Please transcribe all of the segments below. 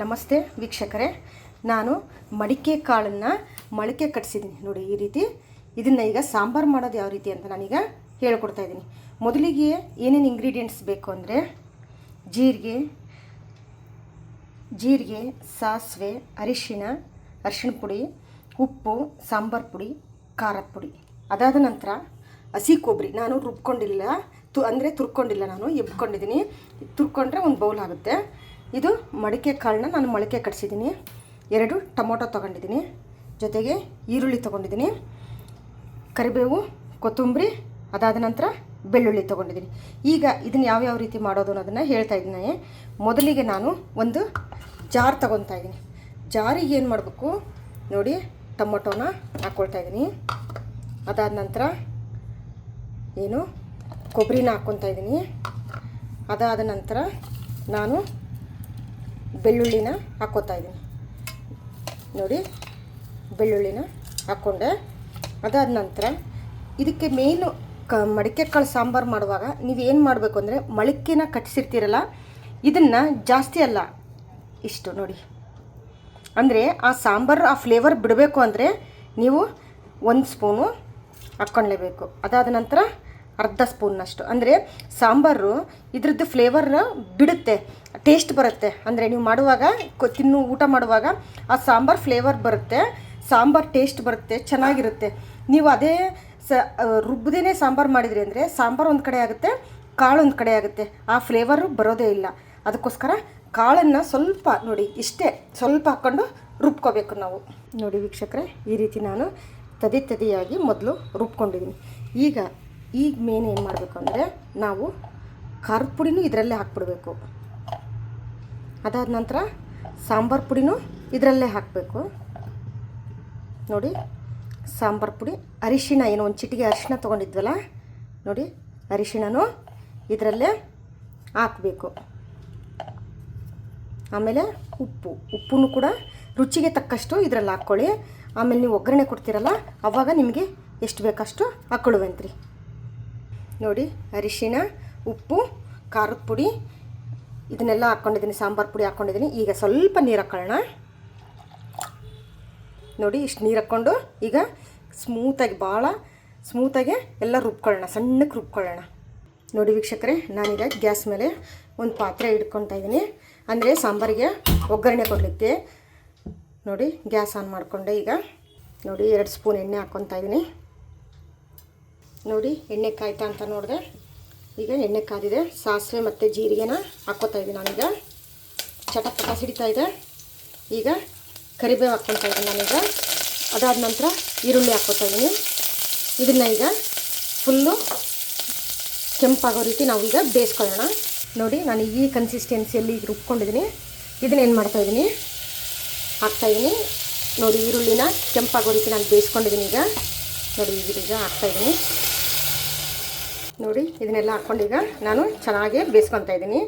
ನಮಸ್ತೆ ವೀಕ್ಷಕರೇ. ನಾನು ಮಡಿಕೆ ಕಾಳನ್ನು ಮೊಳಕೆ ಕಟ್ಸಿದ್ದೀನಿ. ನೋಡಿ, ಈ ರೀತಿ. ಇದನ್ನು ಈಗ ಸಾಂಬಾರು ಮಾಡೋದು ಯಾವ ರೀತಿ ಅಂತ ನಾನೀಗ ಹೇಳ್ಕೊಡ್ತಾ ಇದ್ದೀನಿ. ಮೊದಲಿಗೆ ಏನೇನು ಇಂಗ್ರೀಡಿಯೆಂಟ್ಸ್ ಬೇಕು ಅಂದರೆ ಜೀರಿಗೆ ಜೀರಿಗೆ, ಸಾಸಿವೆ, ಅರಿಶಿನ, ಅರಿಶಿಣ ಪುಡಿ, ಉಪ್ಪು, ಸಾಂಬಾರು ಪುಡಿ, ಖಾರದ ಪುಡಿ. ಅದಾದ ನಂತರ ಹಸಿ ಕೊಬ್ಬರಿ. ನಾನು ರುಬ್ಕೊಂಡಿಲ್ಲ. ತು ಅಂದರೆ ತುರ್ಕೊಂಡಿಲ್ಲ ನಾನು, ಎಬ್ಕೊಂಡಿದ್ದೀನಿ. ತುರ್ಕೊಂಡ್ರೆ ಒಂದು ಬೌಲ್ ಆಗುತ್ತೆ. ಇದು ಮಡಿಕೆ ಕಾಳನ್ನ ನಾನು ಮೊಳಕೆ ಕಟ್ಸಿದ್ದೀನಿ. ಎರಡು ಟೊಮೊಟೊ ತೊಗೊಂಡಿದ್ದೀನಿ. ಜೊತೆಗೆ ಈರುಳ್ಳಿ ತೊಗೊಂಡಿದ್ದೀನಿ. ಕರಿಬೇವು, ಕೊತ್ತಂಬರಿ, ಅದಾದ ನಂತರ ಬೆಳ್ಳುಳ್ಳಿ ತೊಗೊಂಡಿದ್ದೀನಿ. ಈಗ ಇದನ್ನು ಯಾವ್ಯಾವ ರೀತಿ ಮಾಡೋದು ಅನ್ನೋದನ್ನು ಹೇಳ್ತಾ ಇದ್ದೀನಿ. ಮೊದಲಿಗೆ ನಾನು ಒಂದು ಜಾರ್ ತೊಗೊತಾ ಇದ್ದೀನಿ. ಜಾರಿಗೆ ಏನು ಮಾಡಬೇಕು? ನೋಡಿ, ಟೊಮೊಟೊನ ಹಾಕ್ಕೊಳ್ತಾ ಇದ್ದೀನಿ. ಅದಾದ ನಂತರ ಏನು? ಕೊಬ್ಬರಿನ ಹಾಕ್ಕೊತಾ ಇದ್ದೀನಿ. ಅದಾದ ನಂತರ ನಾನು ಬೆಳ್ಳುಳ್ಳಿನ ಹಾಕ್ಕೋತಾ ಇದ್ದೀನಿ. ನೋಡಿ, ಬೆಳ್ಳುಳ್ಳಿನ ಹಾಕ್ಕೊಂಡೆ ಅದಾದ ನಂತರ ಇದಕ್ಕೆ ಮೇಯ್ನು ಕ ಮಡಿಕೆ ಕಾಳು ಸಾಂಬಾರು ಮಾಡುವಾಗ ನೀವೇನು ಮಾಡಬೇಕು ಅಂದರೆ ಮಳಿಕೆನ ಕಟ್ಟಿಸಿರ್ತೀರಲ್ಲ ಇದನ್ನು ಜಾಸ್ತಿ ಅಲ್ಲ ಇಷ್ಟು ನೋಡಿ. ಅಂದರೆ ಆ ಸಾಂಬಾರು, ಆ ಫ್ಲೇವರ್ ಬಿಡಬೇಕು ಅಂದರೆ ನೀವು ಒಂದು ಸ್ಪೂನು ಹಾಕ್ಕೊಳ್ಳೇಬೇಕು ಅದಾದ ನಂತರ ಅರ್ಧ ಸ್ಪೂನ್ನಷ್ಟು ಅಂದರೆ ಸಾಂಬಾರು ಇದ್ರದ್ದು ಫ್ಲೇವರ್ ಬಿಡುತ್ತೆ ಟೇಸ್ಟ್ ಬರುತ್ತೆ. ಅಂದರೆ ನೀವು ಮಾಡುವಾಗ ತಿನ್ನು, ಊಟ ಮಾಡುವಾಗ ಆ ಸಾಂಬಾರು ಫ್ಲೇವರ್ ಬರುತ್ತೆ, ಸಾಂಬಾರು ಟೇಸ್ಟ್ ಬರುತ್ತೆ, ಚೆನ್ನಾಗಿರುತ್ತೆ. ನೀವು ಅದೇ ಸ ರುಬ್ಬದೇನೆ ಸಾಂಬಾರು ಮಾಡಿದ್ರಿ ಅಂದರೆ ಸಾಂಬಾರು ಒಂದು ಕಡೆ ಆಗುತ್ತೆ, ಕಾಳು ಒಂದು ಕಡೆ ಆಗುತ್ತೆ. ಆ ಫ್ಲೇವರು ಬರೋದೇ ಇಲ್ಲ. ಅದಕ್ಕೋಸ್ಕರ ಕಾಳನ್ನು ಸ್ವಲ್ಪ ನೋಡಿ, ಇಷ್ಟೇ ಸ್ವಲ್ಪ ಹಾಕ್ಕೊಂಡು ರುಬ್ಕೋಬೇಕು ನಾವು. ನೋಡಿ ವೀಕ್ಷಕರೇ, ಈ ರೀತಿ ನಾನು ತದಿ ತದಿಯಾಗಿ ಮೊದಲು ರುಬ್ಕೊಂಡಿದ್ದೀನಿ. ಈಗ ಈಗ ಮೇನ್ ಏನು ಮಾಡಬೇಕು ಅಂದರೆ ನಾವು ಖಾರದ ಪುಡಿನೂ ಇದರಲ್ಲೇ ಹಾಕ್ಬಿಡ್ಬೇಕು. ಅದಾದ ನಂತರ ಸಾಂಬಾರು ಪುಡಿನೂ ಇದರಲ್ಲೇ ಹಾಕಬೇಕು. ನೋಡಿ, ಸಾಂಬಾರು ಪುಡಿ, ಅರಿಶಿಣ, ಏನು ಒಂದು ಚಿಟಿಗೆ ಅರಿಶಿಣ ತೊಗೊಂಡಿದ್ವಲ್ಲ, ನೋಡಿ, ಅರಿಶಿಣನೂ ಇದರಲ್ಲೇ ಹಾಕಬೇಕು. ಆಮೇಲೆ ಉಪ್ಪು ಉಪ್ಪನ್ನು ಕೂಡ ರುಚಿಗೆ ತಕ್ಕಷ್ಟು ಇದರಲ್ಲಿ ಹಾಕ್ಕೊಳ್ಳಿ. ಆಮೇಲೆ ನೀವು ಒಗ್ಗರಣೆ ಕೊಡ್ತೀರಲ್ಲ, ಅವಾಗ ನಿಮಗೆ ಎಷ್ಟು ಬೇಕಷ್ಟು ಹಾಕ್ಕೊಳ್ಳುವಂತ್ರಿ ನೋಡಿ ಅರಿಶಿಣ ಉಪ್ಪು, ಖಾರದ ಪುಡಿ, ಇದನ್ನೆಲ್ಲ ಹಾಕ್ಕೊಂಡಿದ್ದೀನಿ ಸಾಂಬಾರು ಪುಡಿ ಹಾಕ್ಕೊಂಡಿದ್ದೀನಿ ಈಗ ಸ್ವಲ್ಪ ನೀರು ಹಾಕ್ಕೊಳ್ಳೋಣ ನೋಡಿ, ಇಷ್ಟು ನೀರು ಹಾಕ್ಕೊಂಡು ಈಗ ಸ್ಮೂತಾಗಿ ಭಾಳ ಸ್ಮೂತಾಗಿ ಎಲ್ಲ ರುಬ್ಕೊಳ್ಳೋಣ ಸಣ್ಣಕ್ಕೆ ರುಬ್ಕೊಳ್ಳೋಣ. ನೋಡಿ ವೀಕ್ಷಕರೇ ನಾನೀಗ ಗ್ಯಾಸ್ ಮೇಲೆ ಒಂದು ಪಾತ್ರೆ ಇಟ್ಕೊತಾ ಇದ್ದೀನಿ ಅಂದರೆ ಸಾಂಬಾರಿಗೆ ಒಗ್ಗರಣೆ ಕೊಡಲಿಕ್ಕೆ. ನೋಡಿ, ಗ್ಯಾಸ್ ಆನ್ ಮಾಡಿಕೊಂಡೆ ಈಗ. ನೋಡಿ, ಎರಡು ಸ್ಪೂನ್ ಎಣ್ಣೆ ಹಾಕ್ಕೊತಾ ಇದ್ದೀನಿ ನೋಡಿ ಎಣ್ಣೆ ಕಾಯ್ತಾ ಅಂತ ನೋಡಿದೆ ಈಗ ಎಣ್ಣೆ ಕಾದಿದೆ, ಸಾಸಿವೆ ಮತ್ತು ಜೀರಿಗೆನ ಹಾಕ್ಕೋತಾ ಇದ್ದೀನಿ ನಾನೀಗ. ಚಟಪಟ ಸಿಡಿತಾ ಇದೆ. ಈಗ ಕರಿಬೇವು ಹಾಕ್ಕೊತಾ ಇದ್ದೀನಿ ನಾನೀಗ. ಅದಾದ ನಂತರ ಈರುಳ್ಳಿ ಹಾಕ್ಕೋತಾ ಇದ್ದೀನಿ. ಇದನ್ನು ಈಗ ಫುಲ್ಲು ಕೆಂಪಾಗೋ ರೀತಿ ನಾವೀಗ ಬೇಯಿಸ್ಕೊಳ್ಳೋಣ. ನೋಡಿ, ನಾನು ಈ ಕನ್ಸಿಸ್ಟೆನ್ಸಿಯಲ್ಲಿ ಈಗ ರುಬ್ಕೊಂಡಿದ್ದೀನಿ. ಇದನ್ನ ಏನು ಮಾಡ್ತಾ ಇದ್ದೀನಿ? ಹಾಕ್ತಾಯಿದ್ದೀನಿ ನೋಡಿ, ಈರುಳ್ಳಿನ ಕೆಂಪಾಗೋ ರೀತಿ ನಾನು ಬೇಯಿಸ್ಕೊಂಡಿದ್ದೀನಿ ಈಗ. ನೋಡಿ, ಈಗ ಹಾಕ್ತಾಯಿದ್ದೀನಿ ನೋಡಿ, ಇದನ್ನೆಲ್ಲ ಹಾಕ್ಕೊಂಡೀಗ ನಾನು ಚೆನ್ನಾಗೇ ಬೇಯಿಸ್ಕೊತಾ ಇದ್ದೀನಿ.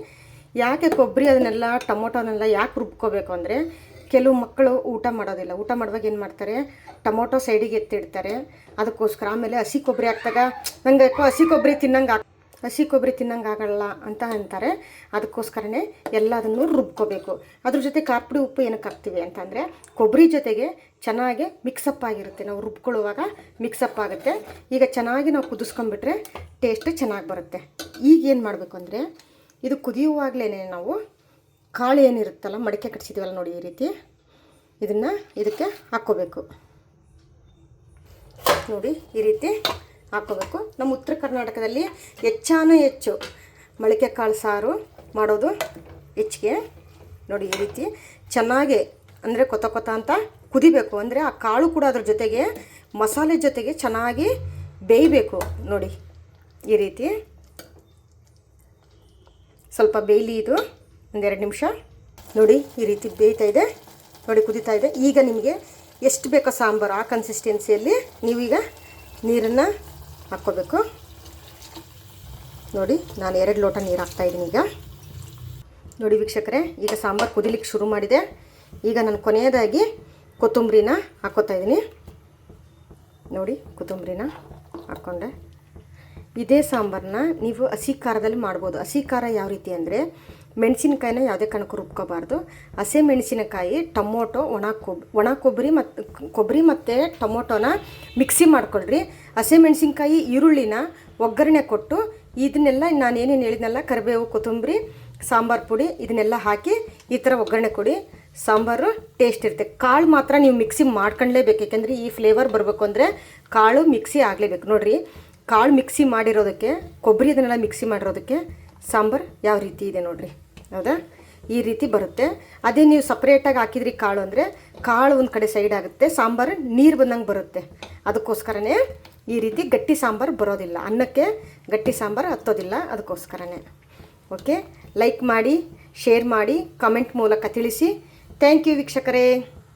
ಯಾಕೆ ಕೊಬ್ಬರಿ ಅದನ್ನೆಲ್ಲ, ಟೊಮೊಟೊನೆಲ್ಲ ಯಾಕೆ ರುಬ್ಕೋಬೇಕು ಅಂದರೆ, ಕೆಲವು ಮಕ್ಕಳು ಊಟ ಮಾಡೋದಿಲ್ಲ. ಊಟ ಮಾಡುವಾಗ ಏನು ಮಾಡ್ತಾರೆ? ಟೊಮೊಟೊ ಸೈಡಿಗೆ ಎತ್ತಿಡ್ತಾರೆ. ಅದಕ್ಕೋಸ್ಕರ ಆಮೇಲೆ ಹಸಿ ಕೊಬ್ಬರಿ ಹಾಕ್ದಾಗ ನಂಗೆ ಯಾಕೋ ಹಸಿ ಕೊಬ್ಬರಿ ತಿನ್ನಂಗೆ ಹಸಿ ಕೊಬ್ಬರಿ ತಿನ್ನಂಗೆ ಆಗಲ್ಲ ಅಂತ ಅಂತಾರೆ. ಅದಕ್ಕೋಸ್ಕರನೇ ಎಲ್ಲದನ್ನು ರುಬ್ಕೋಬೇಕು. ಅದ್ರ ಜೊತೆ ಕಾರ್ಪುಡಿ ಉಪ್ಪು ಏನಕ್ಕೆ ಹಾಕ್ತೀವಿ ಅಂತಂದರೆ ಕೊಬ್ಬರಿ ಜೊತೆಗೆ ಚೆನ್ನಾಗಿ ಮಿಕ್ಸಪ್ ಆಗಿರುತ್ತೆ. ನಾವು ರುಬ್ಕೊಳ್ಳುವಾಗ ಮಿಕ್ಸಪ್ ಆಗುತ್ತೆ. ಈಗ ಚೆನ್ನಾಗಿ ನಾವು ಕುದಿಸ್ಕೊಂಡ್ಬಿಟ್ರೆ ಟೇಸ್ಟ್ ಚೆನ್ನಾಗಿ ಬರುತ್ತೆ. ಈಗ ಏನು ಮಾಡಬೇಕು ಅಂದರೆ ಇದು ಕುದಿಯುವಾಗಲೇ ನಾವು ಕಾಳು ಏನಿರುತ್ತಲ್ಲ, ಮಡಿಕೆ ಕಟ್ಸಿದ್ದೀವಲ್ಲ ನೋಡಿ ಈ ರೀತಿ, ಇದನ್ನು ಇದಕ್ಕೆ ಹಾಕ್ಕೋಬೇಕು. ನೋಡಿ ಈ ರೀತಿ ಹಾಕ್ಕೋಬೇಕು ನಮ್ಮ ಉತ್ತರ ಕರ್ನಾಟಕದಲ್ಲಿ ಹೆಚ್ಚಾನು ಹೆಚ್ಚು ಮೊಳಕೆ ಕಾಳು ಸಾರು ಮಾಡೋದು ಹೆಚ್ಚಿಗೆ. ನೋಡಿ, ಈ ರೀತಿ ಚೆನ್ನಾಗಿ ಅಂದರೆ ಕೊತ ಕೊತ ಅಂತ ಕುದಿಬೇಕು. ಅಂದರೆ ಆ ಕಾಳು ಕೂಡ ಅದ್ರ ಜೊತೆಗೆ ಮಸಾಲೆ ಜೊತೆಗೆ ಚೆನ್ನಾಗಿ ಬೇಯಬೇಕು. ನೋಡಿ, ಈ ರೀತಿ. ಸ್ವಲ್ಪ ಬೇಯಲಿ ಇದು, ಒಂದೆರಡು ನಿಮಿಷ. ನೋಡಿ, ಈ ರೀತಿ ಬೇಯ್ತಾ ಇದೆ. ನೋಡಿ, ಕುದೀತಾ ಇದೆ. ಈಗ ನಿಮಗೆ ಎಷ್ಟು ಬೇಕೋ ಸಾಂಬಾರು ಆ ಕನ್ಸಿಸ್ಟೆನ್ಸಿಯಲ್ಲಿ ನೀವೀಗ ನೀರನ್ನು ಹಾಕ್ಕೋಬೇಕು. ನೋಡಿ, ನಾನು ಎರಡು ಲೋಟ ನೀರು ಹಾಕ್ತಾಯಿದ್ದೀನಿ ಈಗ. ನೋಡಿ ವೀಕ್ಷಕರೇ, ಈಗ ಸಾಂಬಾರು ಕುದಿಲಿಕ್ಕೆ ಶುರು ಮಾಡಿದೆ. ಈಗ ನಾನು ಕೊನೆಯದಾಗಿ ಕೊತ್ತಂಬರಿನ ಹಾಕ್ಕೋತಾ ಇದ್ದೀನಿ. ನೋಡಿ, ಕೊತ್ತಂಬರಿನ ಹಾಕ್ಕೊಂಡೆ. ಇದೇ ಸಾಂಬಾರನ್ನ ನೀವು ಹಸಿ ಖಾರದಲ್ಲಿ ಮಾಡ್ಬೋದು. ಹಸಿ ಖಾರ ಯಾವ ರೀತಿ ಅಂದರೆ, ಮೆಣಸಿನಕಾಯಿನ ಯಾವುದೇ ಕಣಕ್ಕೆ ರುಬ್ಕೋಬಾರ್ದು. ಹಸಿ ಮೆಣಸಿನಕಾಯಿ, ಟೊಮೊಟೊ, ಒಣ ಕೊಬ್, ಒಣ ಕೊಬ್ಬರಿ ಮತ್ತು ಕೊಬ್ಬರಿ ಮತ್ತು ಟೊಮೊಟೊನ ಮಿಕ್ಸಿ ಮಾಡ್ಕೊಳ್ರಿ. ಹಸೆ ಮೆಣಸಿನ್ಕಾಯಿ, ಈರುಳ್ಳಿನ ಒಗ್ಗರಣೆ ಕೊಟ್ಟು ಇದನ್ನೆಲ್ಲ ನಾನು ಏನೇನು ಹೇಳಿದ್ನಲ್ಲ, ಕರಿಬೇವು, ಕೊತ್ತಂಬರಿ, ಸಾಂಬಾರು ಪುಡಿ ಇದನ್ನೆಲ್ಲ ಹಾಕಿ ಈ ಥರ ಒಗ್ಗರಣೆ ಕೊಡಿ. ಸಾಂಬಾರು ಟೇಸ್ಟ್ ಇರುತ್ತೆ. ಕಾಳು ಮಾತ್ರ ನೀವು ಮಿಕ್ಸಿ ಮಾಡ್ಕೊಳ್ಳೇಬೇಕು ಯಾಕೆಂದರೆ ಈ ಫ್ಲೇವರ್ ಬರಬೇಕು ಅಂದರೆ ಕಾಳು ಮಿಕ್ಸಿ ಆಗಲೇಬೇಕು. ನೋಡಿರಿ, ಕಾಳು ಮಿಕ್ಸಿ ಮಾಡಿರೋದಕ್ಕೆ, ಕೊಬ್ಬರಿ ಇದನ್ನೆಲ್ಲ ಮಿಕ್ಸಿ ಮಾಡಿರೋದಕ್ಕೆ ಸಾಂಬಾರು ಯಾವ ರೀತಿ ಇದೆ ನೋಡಿರಿ. ಹೌದಾ? ಈ ರೀತಿ ಬರುತ್ತೆ. ಅದೇ ನೀವು ಸಪ್ರೇಟಾಗಿ ಹಾಕಿದ್ರಿ ಕಾಳು ಅಂದರೆ ಕಾಳು ಒಂದು ಕಡೆ ಸೈಡ್ ಆಗುತ್ತೆ, ಸಾಂಬಾರು ನೀರು ಬಂದಂಗೆ ಬರುತ್ತೆ. ಅದಕ್ಕೋಸ್ಕರನೇ ಈ ರೀತಿ ಗಟ್ಟಿ ಸಾಂಬಾರು ಬರೋದಿಲ್ಲ. ಅನ್ನಕ್ಕೆ ಗಟ್ಟಿ ಸಾಂಬಾರು ಹತ್ತೋದಿಲ್ಲ ಅದಕ್ಕೋಸ್ಕರನೇ. ಓಕೆ ಲೈಕ್ ಮಾಡಿ ಶೇರ್ ಮಾಡಿ ಕಮೆಂಟ್ ಮೂಲಕ ತಿಳಿಸಿ. ಥ್ಯಾಂಕ್ ಯು ವೀಕ್ಷಕರೇ.